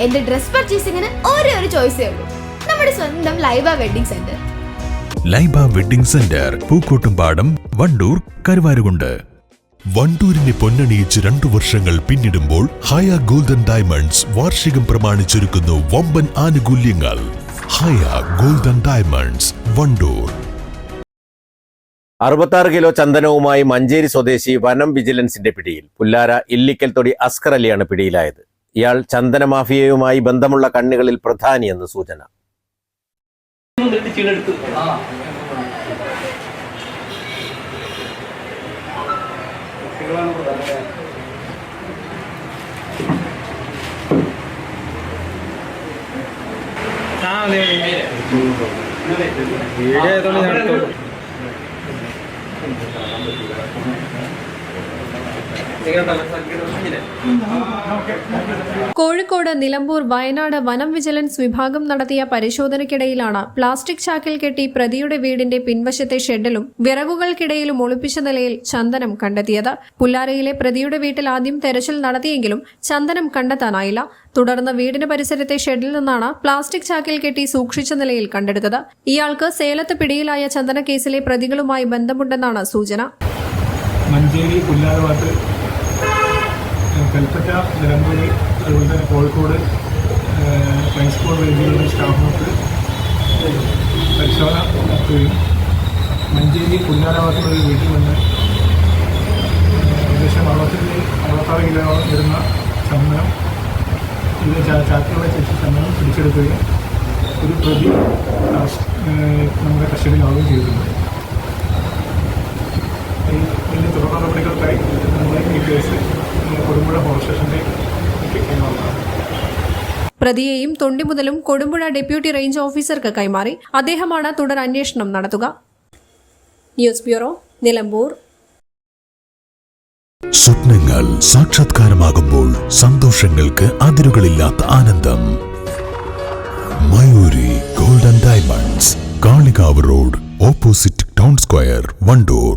എന്റെ ഡ്രസ് പർച്ചേസിംഗിന് ഒരേ ഒരു ചോയ്സേ ഉള്ളൂ. നമ്മുടെ സ്വന്തം Laiba wedding centre. Laiba wedding centre Pookkottumpadam Wandoor Karuvarakundu. വണ്ടൂരിനെ പൊന്നണിയിച്ച് രണ്ടു വർഷങ്ങൾ പിന്നിടുമ്പോൾ ഹയ ഗോൾഡൻ ഡയമണ്ട്സ് വാർഷികം പ്രമാണിച്ചൊരുക്കുന്നു വമ്പൻ ആനുകൂല്യങ്ങൾ. Haya golden diamonds Wandoor. അറുപത്താറ് കിലോ ചന്ദനവുമായി മഞ്ചേരി സ്വദേശി വനം വിജിലൻസിന്റെ പിടിയിൽ. പുല്ലാര ഇല്ലിക്കൽ തൊടി അസ്കർ അലിയാണ് പിടിയിലായത്. ഇയാൾ ചന്ദന മാഫിയയുമായി ബന്ധമുള്ള കണ്ണികളിൽ പ്രധാനിയെന്ന് സൂചന. വീഡിയോ ആയതുകൊണ്ട് ഞാൻ കോഴിക്കോട് നിലമ്പൂർ വയനാട് വനം വിജിലൻസ് വിഭാഗം നടത്തിയ പരിശോധനയ്ക്കിടയിലാണ് പ്ലാസ്റ്റിക് ചാക്കിൽ കെട്ടി പ്രതിയുടെ വീടിന്റെ പിൻവശത്തെ ഷെഡിലും വിറകുകൾക്കിടയിലും ഒളിപ്പിച്ച നിലയിൽ ചന്ദനം കണ്ടെത്തിയത്. പുല്ലാരയിലെ പ്രതിയുടെ വീട്ടിൽ ആദ്യം തെരച്ചിൽ നടത്തിയെങ്കിലും ചന്ദനം കണ്ടെത്താനായില്ല. തുടർന്ന് വീടിന് പരിസരത്തെ ഷെഡിൽ നിന്നാണ് പ്ലാസ്റ്റിക് ചാക്കിൽ കെട്ടി സൂക്ഷിച്ച നിലയിൽ കണ്ടെടുത്തത്. ഇയാൾക്ക് സേലത്ത് പിടിയിലായ ചന്ദന കേസിലെ പ്രതികളുമായി ബന്ധമുണ്ടെന്നാണ് സൂചന. പുല്ലാരവാട്ട് കൽപ്പറ്റ നിലമ്പൂർ അതുപോലെ തന്നെ കോഴിക്കോട് ട്രാൻസ്പോർട്ട് വേദികളുടെ സ്റ്റാഫുകൾക്ക് പരിശോധന നടത്തുകയും മഞ്ചേരി ഒരു വീട്ടിൽ നിന്ന് ഏകദേശം അറുപത്തഞ്ച് അറുപത്താറ് കിലോ വരുന്ന ചന്ദനം. ഇത് ചാ- ചാക്കുകളെ ചേച്ചി ചന്ദനം പിടിച്ചെടുക്കുകയും ഒരു പ്രതി നമ്മുടെ കസ്റ്റഡിയിലാവുകയും ചെയ്തിട്ടുണ്ട്. പ്രതിയെയും തൊണ്ടിമുതലും കൊടുമ്പുഴ ഡെപ്യൂട്ടി റേഞ്ച് ഓഫീസർക്ക് കൈമാറി അദ്ദേഹമാണ് തുടർ അന്വേഷണം നടത്തുക. News bureau Nilambur. സ്വപ്നങ്ങൾ സാക്ഷാത്കാരമാകുമ്പോൾ സന്തോഷങ്ങൾക്ക് അതിരുകളില്ലാത്ത ആനന്ദം. Mayuri golden diamonds Kalikavu road opposite town square Wandoor.